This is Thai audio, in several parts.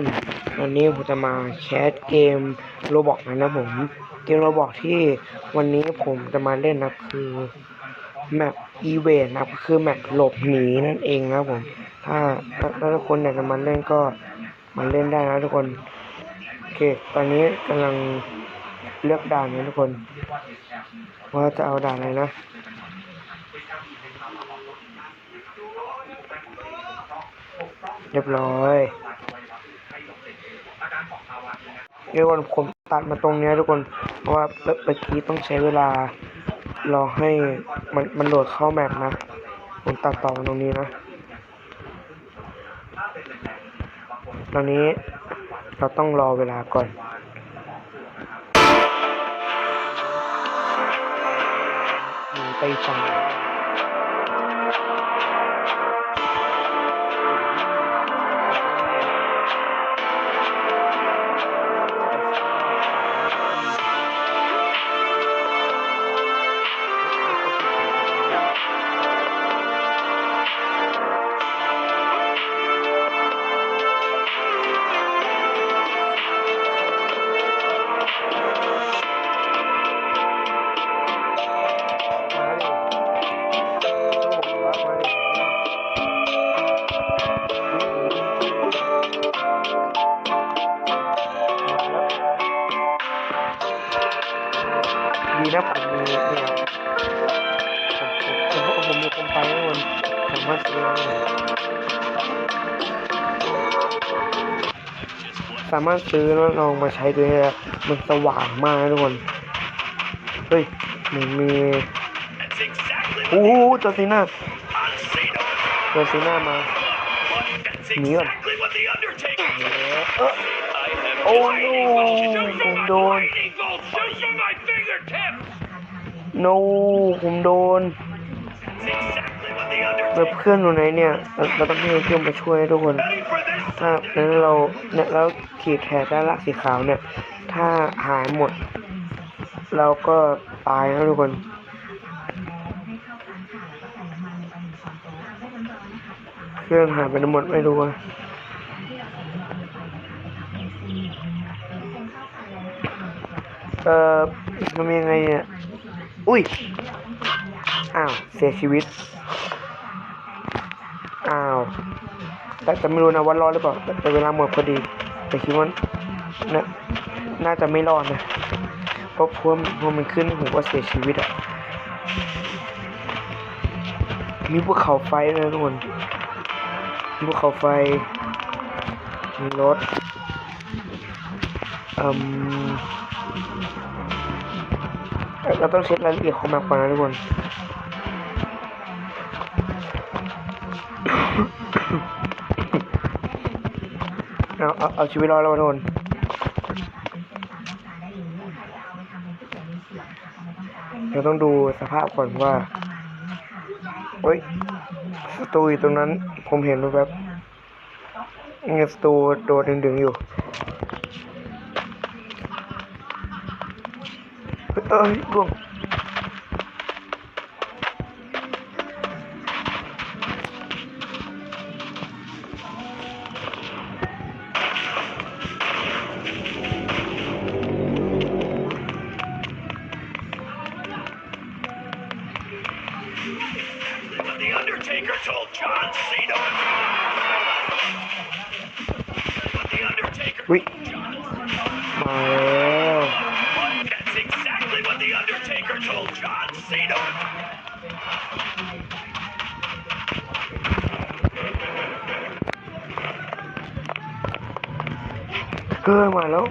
คนวันนี้ผมจะมาแคสเกมโรบอกนะผม เกมโรบอกที่วันนี้ผมจะมาเล่นนะคือแมปอีเวนต์นะคือแมปหลบหนีนั่นเองนะครับผมถ้าถ้าถ้าทุกคนอยากจะมาเล่นก็มาเล่นได้นะทุกคนโอเคตอนนี้กำลังเลือกด่านนะทุกคน ว่าจะเอาด่านอะไรนะเรียบร้อย เดี๋ยวก่อนผมตัดมาตรงนี้ทุกคนเพราะว่าเมื่อกี้ต้องใช้เวลารอให้มันมันโหลดเข้าแมปนะผมตัดต่อตรงนี้นะ ตอนนี้เราต้องรอเวลาก่อนไปฝั่ง สามารถซื้อแล้วลองมาใช้ดูนะมันสว่างมากทุกคน เฮ้ยมันมีโอ้โหจอซีน่าจอซีน่ามาหนีก่อนโอ้โหมโดน โน้ผมโดนแล้เพื่อนอยู่ไหนเนี่ย เราต้องให้เพื่อนมาช่วยทุกคน ถ้าแล้วเราเนี่ยแล้ว ขีดแถบด้านล่างสีขาวเนี่ย ถ้าหายหมด เราก็ตายนะทุกคน เครื่องหายไปหมดไม่รู้อะเอ่อทำยังไงเนี่ย อุ้ย อ้าว เสียชีวิต อ้าว แต่แต่ไม่รู้นะว่ารอดหรือเปล่า แต่เวลาหมดพอดี แต่คิดว่าน่าน่าจะไม่รอดนะเพราะพวกพวมันขึ้นผมว่าเสียชีวิตอะมีภูเขาไฟด้วยนะทุกคนมีภูเขาไฟมีรถอืมเราต้องเช็ครายละเอียดของแมปก่อนนะทุกคน เอาเอาเอาชีวิตรอดแล้วทุกคนเราต้องดูสภาพก่อนว่าเฮ้ยสตูอยู่ตรงนั้น ผมเห็นแบบๆเนี่ยสตูโดดดึงๆอยู่เฮ้ยเอ้ยร่วง เกินมาแล้ว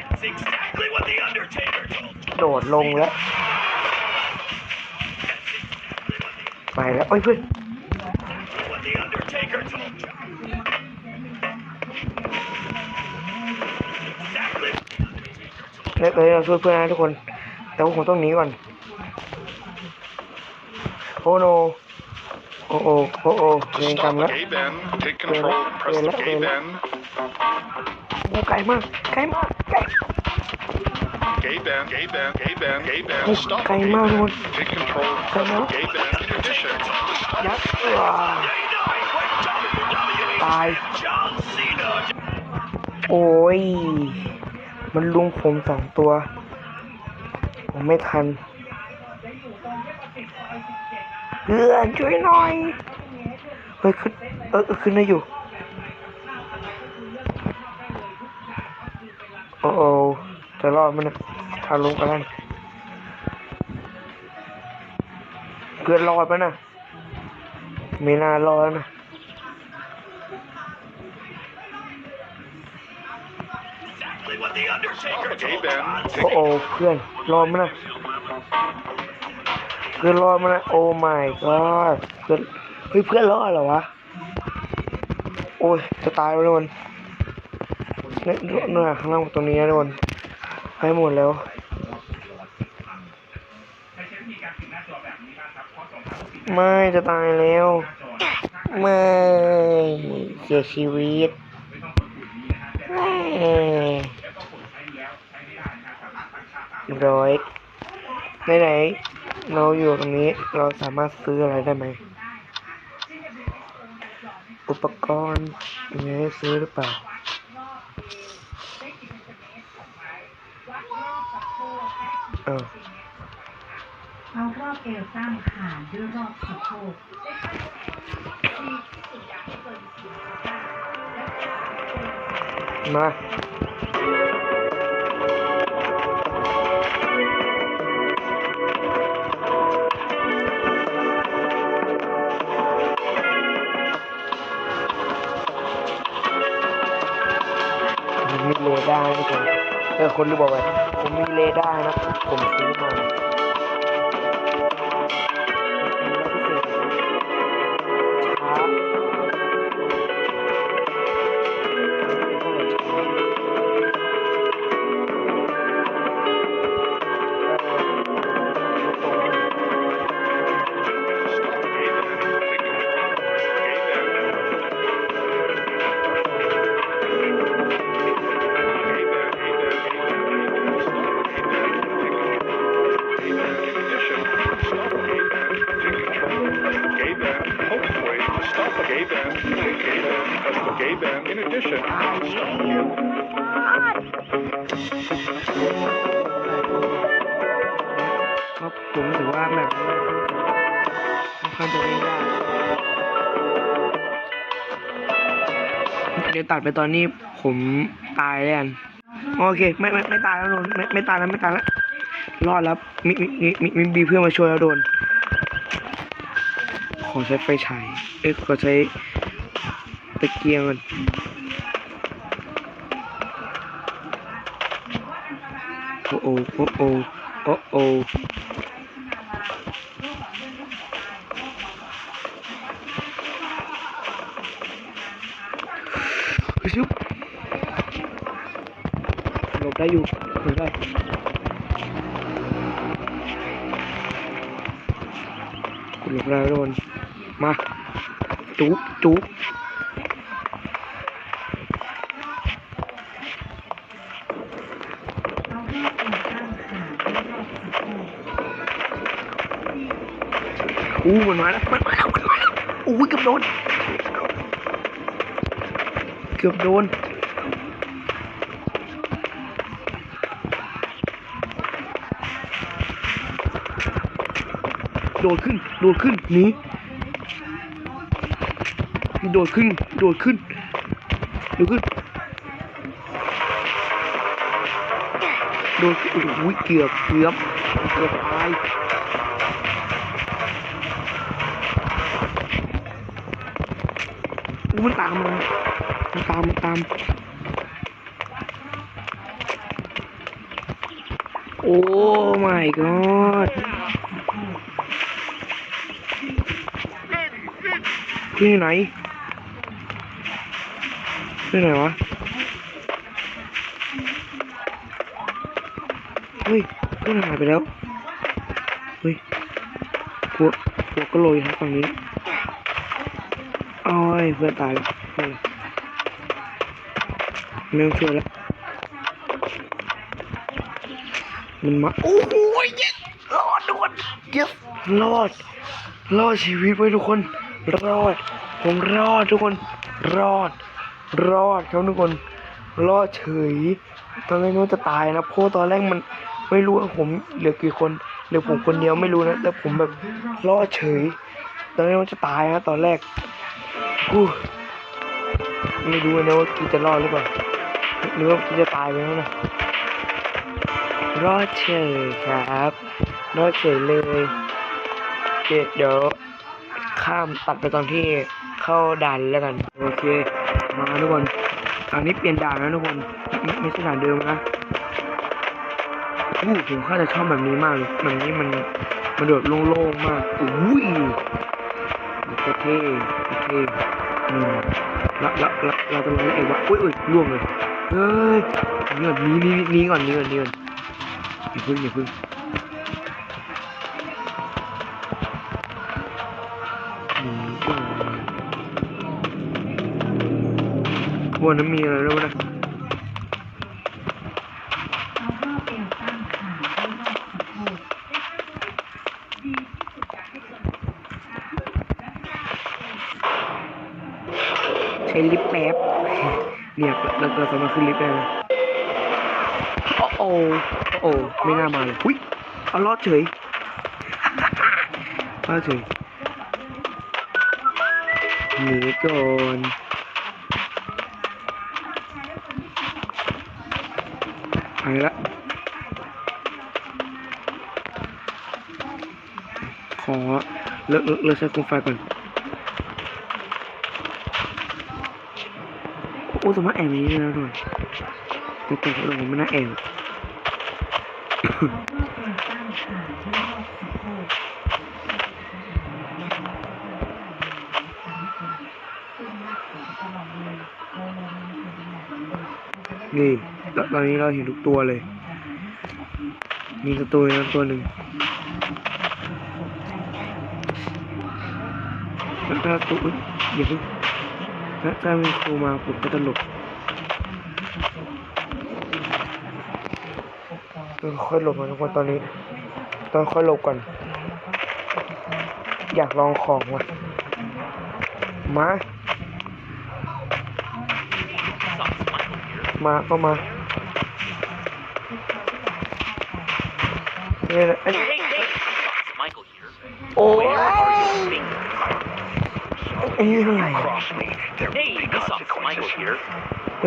That's exactly what the Undertaker told John โดดลงแล้ว ไปแล้วเอ้ยเพื่อน What the Undertaker told John. Exactly เดี๋ยวเดี๋ยวเราช่วยเพื่อนนะทุกคน แต่ว่าผมต้องหนีก่อน โอ้โน โอ้โอ้โอ้โอ้เรียนกรรม Stop แล้ว A Ben. Take control. Press the A Ben. โอ้ไกลมากไกลมากไกล Get Gay band, gay band, gay band, gay ให้ band. Stop. ไกลมากทุกคน Take control. Come on. Gay band. In addition, ยัดว้าตาย John Cena. โอ้ย มันลุงผมสองตัว ผมไม่ทัน เพื่อนช่วยหน่อย เฮ้ยขึ้นเออเออขึ้นได้อยู่ โอ้โอจะรอดมันนะทาลงกันแล้วเพื่อนรอดปะนะไม่น่ารอดนะ Exactly what the Undertaker gay told band. John. โอ้โอเพื่อนรอดมันนะ เพื่อนรอดมันะโอ้ my god เพื่อนเฮ้ยเพื่อนรอดเหรอวะ โอ้ย จะตายแล้วนเนี่ยเนี่ยข้างล่างตรงนี้นะนให้หมดแล้วไม่จะตายแล้ว ไม่เสียชีวิตไม่ร้อยไหนๆ เราอยู่ตรงนี้เราสามารถซื้ออะไรได้ไหม อุปกรณ์มีให้ซื้อหรือเปล่า เออเอารอบเอวสร้างหารด้วยรอบสะโพกมาาร์นะทุกคนเออคนรู้บอกไว้ผมมีเรดาร์นะผมซื้อมา ข้างจะเล่ยากเดี๋ยวตัดไปตอนนี้ผมตายแล้วกันโอเค ไม่ไม่ไม่ตายแล้วโดนไม่ไม่ตายแล้วไม่ตายแล้วรอดแล้วมีมีมีมีมีเพื่อนมาช่วยแล้วโดนขอใช้ไฟฉายเอ้ยขอใช้ตะเกียงก่อนโอ้โอโอ้โอโอ้ ชุบหลบได้อยู่หลบได้กูหลบได้แล้วโดนมาจุ๊บจุ๊บอู้มันมาแล้วมันมาแล้วมันมาแล้วอู้กือบโดน เกือบโดนโดดขึ้น โดดขึ้นหนีโดดขึ้น โดดขึ้น โดดขึ้น โดดขึ้นโอ้ยเกือบ เกือบ เกือบตายมันตามมา มันตามมันตาม โอ้ my god ที่ไหนที่ไหนวะ เฮ้ยเพื่หายไปแล้ว เฮ้ยหัวหัวก็โรยครับฝั่งนี้อ้ยเพื่อนตายแล้ว ไม่เป็นไรไม่ต้องช่วยแล้วมันมา โอ้โหเย็ดรอดทุกคนเย็ดรอด รอดชีวิตไว้ทุกคน รอด ผมรอดทุกคน รอด รอดครับทุกคน รอดเฉย ตอนแรกนึกว่าจะตายนะ เพราะตอนแรกมันไม่รู้ว่าผมเหลือกี่คนเหลือผมคนเดียวไม่รู้นะแต่ผมแบบรอดเฉย ตอนแรกว่าจะตายนะตอนแรกอู้ไม่รู้นะว่ากีจะรอดหรือเปล่า หรือว่ากีจะตายไปแล้วนะรอดเฉยครับรอดเฉยเลยเดี๋ยวเดี๋ยวข้ามตัดไปตอนที่เข้าด่านแล้วกัน โอเค มาทุกคนตอนนี้เปลี่ยนด่านแล้วทุกคนไม่ใช่ด่านเดิมนะอู้ผมข้าจะชอบแบบนี้มากเลยแบบนี้มันมันโดดโล่งๆมากอุ้ยโคตรเท่โคตรเท่อืมแล้วแล้วแล้วเราจะลงเองว่าอุ้ยอุ้ยล่วงเลย เฮ้ยหนี่ก่อนหนี้นี่นี่ก่อนหนี่ก่อนหนี่ก่อนอย่าพึ่งอย่าพึ่งหนีก่อนบนนั้นมีอะไรด้วยนะเอารอบเอวตั้งขาด้วยรอบสะโพกใช้ลิฟต์แป๊บ เนี่ยเราเราสามารถขึ้นลิฟต์ได้นะโอ้โอ้โอ้ไม่น่ามาเลยอุ้ยเอารอดเฉยรอดเฉยหนีก่อนไปละขอเลิกเลิกเลิกใช้กรงไฟก่อน อ้สามารถแอบอย่างนี้ได้แล้วด้วยแต่แต่เออผมไม่น่าแอบนี่ตอนนี้เราเห็นทุกตัวเลย มีศัตรูนตัวหนึ่งแล้วถ้าตัวอุ๊ยอย่าเพิ่ง ถ้าถ้ามีศัตรูมาผมก็จะหลบต้องค่อยหลบนะทุกคนตอนนี้ ต้องค่อยหลบก่อน อยากลองของว่ะ มา มาก็มาเนี่ยนะอันนี้ Michael here. โอ้ยอันนี้เท่าไหร่ Hey, this is Michael here. เอ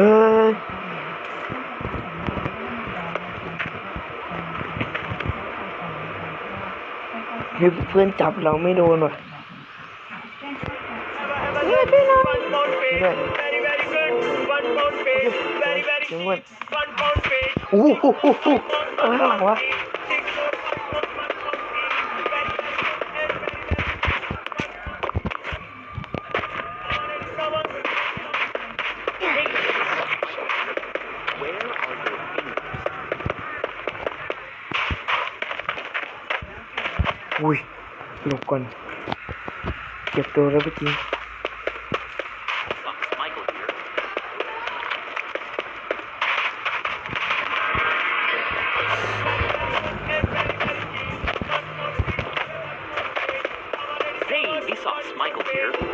หรือเพื่อนจับเราไม่โดนว่ะด้วยจังหวะโอ้โหอะไรวะ ก่อนเก็บตัวแล้วเมื่อกี้ Fox Michael here. Hey, Vsauce Michael here.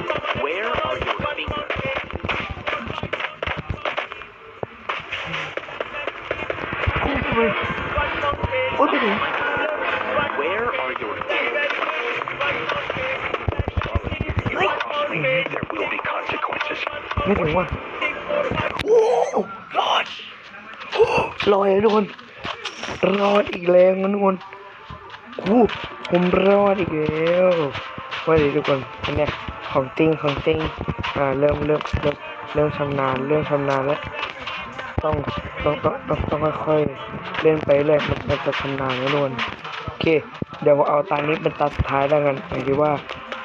ทุกคน รอดอีกแล้วทุกคนโอ้ผมรอดอีกแล้วว่าดีทุกคนอันเนี้ยของจริงของจริงอ่าเริ่มเริ่มเริ่มเริ่มชำนาญเริ่มชำนาญแล้วต้องต้องต้องต้องต้องค่อยๆเล่นไปเรื่อยมันมันจะชำนาญทุกคนโอเค เดี๋ยวเอาตานี้เป็นตาสุดท้ายแล้วกันไปดูว่า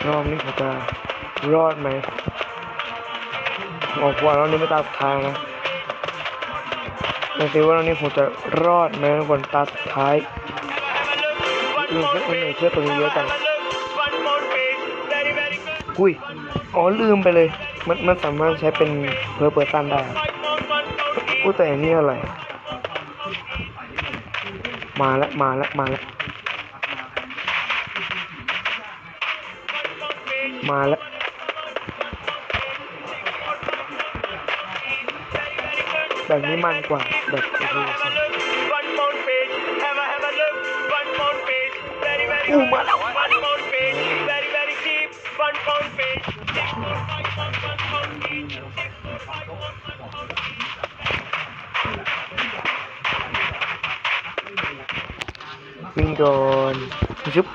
รอบนี้ผมจะรอดไหมออกว่าแล้วนี่ไม่ตาสุดท้ายนะ ดูสิว่าแล้วนี้ผมจะรอดไหมบนตาสุดท้ายลืมเพื่อนหนึ่งเพื่อนตัวนี้เยอะจังอุ้ยอ๋อลืมไปเลย มันมันสามารถใช้เป็นเพื่อเปิดสั้นได้ครับ Five pound, one pound page. อุ้แต่อันนี้อะไร มาแล้วมาแล้วมาแล้วมาแล้ว Đàn ấy man quả đẹp của vô song U mà lọc mà giúp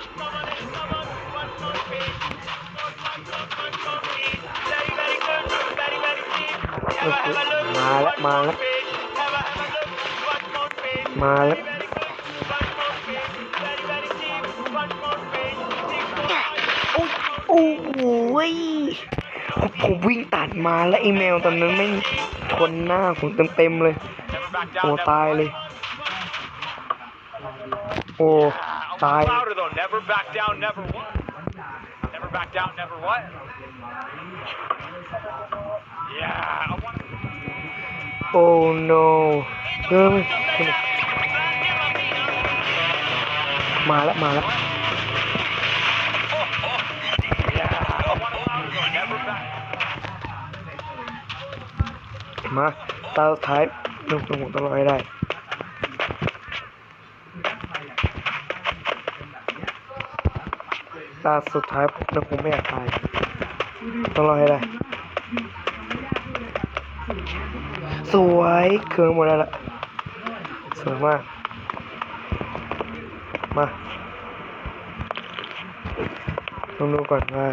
มาแล้วมาแล้ว Page, have a have a look. One more page, มาแล้ว very good. One more page, very very deep. One more page, six four five. โอ้โอ้โหยผมวิ่งตัดมาแล้วอีเมลตอนนั้นไม่งชนหน้าผมเต็มๆเลย Never back โอ้ down. ตายเลย โอ้ตาย Louder though. Never back down. Never what? Never back down. Never what? Yeah. I want โอ้ no เออไม่ไม่มาแล้วมาแล้ว Yeah. I want to louder though. Never back. มาตาสุดท้ายลงสมุดตลอดให้ได้ ตาสุดท้ายผมนะผมไม่อยากตายต้องรอให้ได้ สวยเครื่องหมดแล้วล่ะสวยมาก มาต้องดูก่อนว่า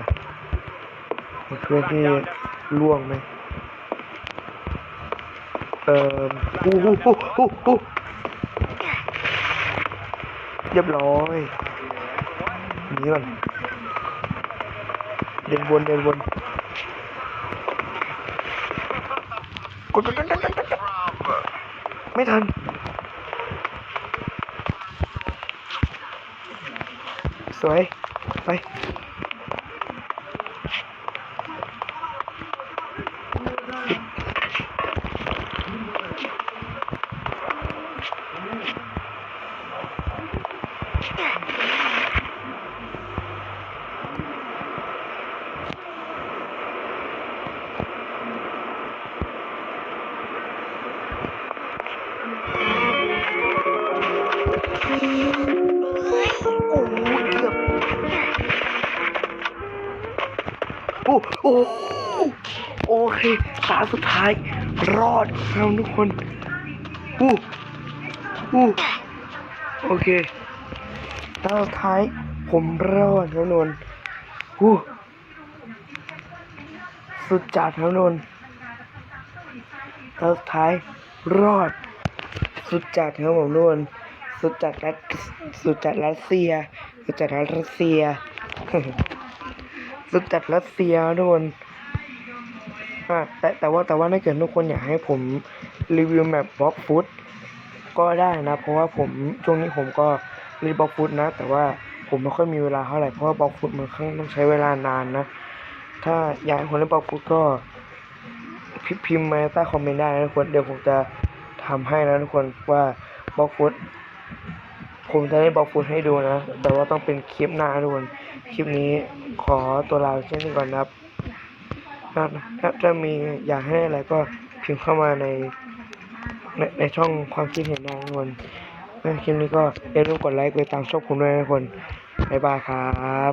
มีเพื่อนที่ล่วงไหมเอ่ออู้หูหูหูหูเรียบร้อย นีก่อน ดินวนเดินวนกดกดกดกดกดกดไม่ทันสวยไป เคตาสุดท้าย รอดครับทุกคนอู้อู้โอเคตาสุดท้าย ผมรอดครับนนท์อู้สุดจัดครับนนท์ตาสุดท้ายรอด สุดจัดครับผมนนท์สุดจัดรัสสุดจัดรัสเซีย สุดจัดรัสเซียสุดจัดรัสเซียทุกคน แต่แต่ว่าแต่ว่าถ้าเกิดทุกคนอยากให้ผมรีวิวแมปบล็อกฟุตก็ได้นะ เพราะว่าผมช่วงนี้ผมก็รีบล็อกฟุตนะ แต่ว่าผมไม่ค่อยมีเวลาเท่าไหร่เพราะว่าบล็อกฟุตมันค่อนต้องใช้เวลานานนะ ถ้าอยากให้คนเล่นบล็อกฟุตก็พิมพ์มาใต้คอมเมนต์ได้นะทุกคนเดี๋ยวผมจะทำให้นะทุกคนว่าบล็อกฟุตผมจะได้บล็อกฟุตให้ดูนะ แต่ว่าต้องเป็นคลิปหน้าทุกคนคลิปนี้ขอตัวลาเช่นนี้ก่อนนะครับ ถ้าถ้าถ้ามีอยากให้อะไรก็พิมพ์เข้ามาในในในช่องความคิดเห็นนะทุกคนในคลิปนี้ก็อย่าลืมกดไลค์กดติดตามช่องผมด้วยนะทุกคนบ๊ายบายครับ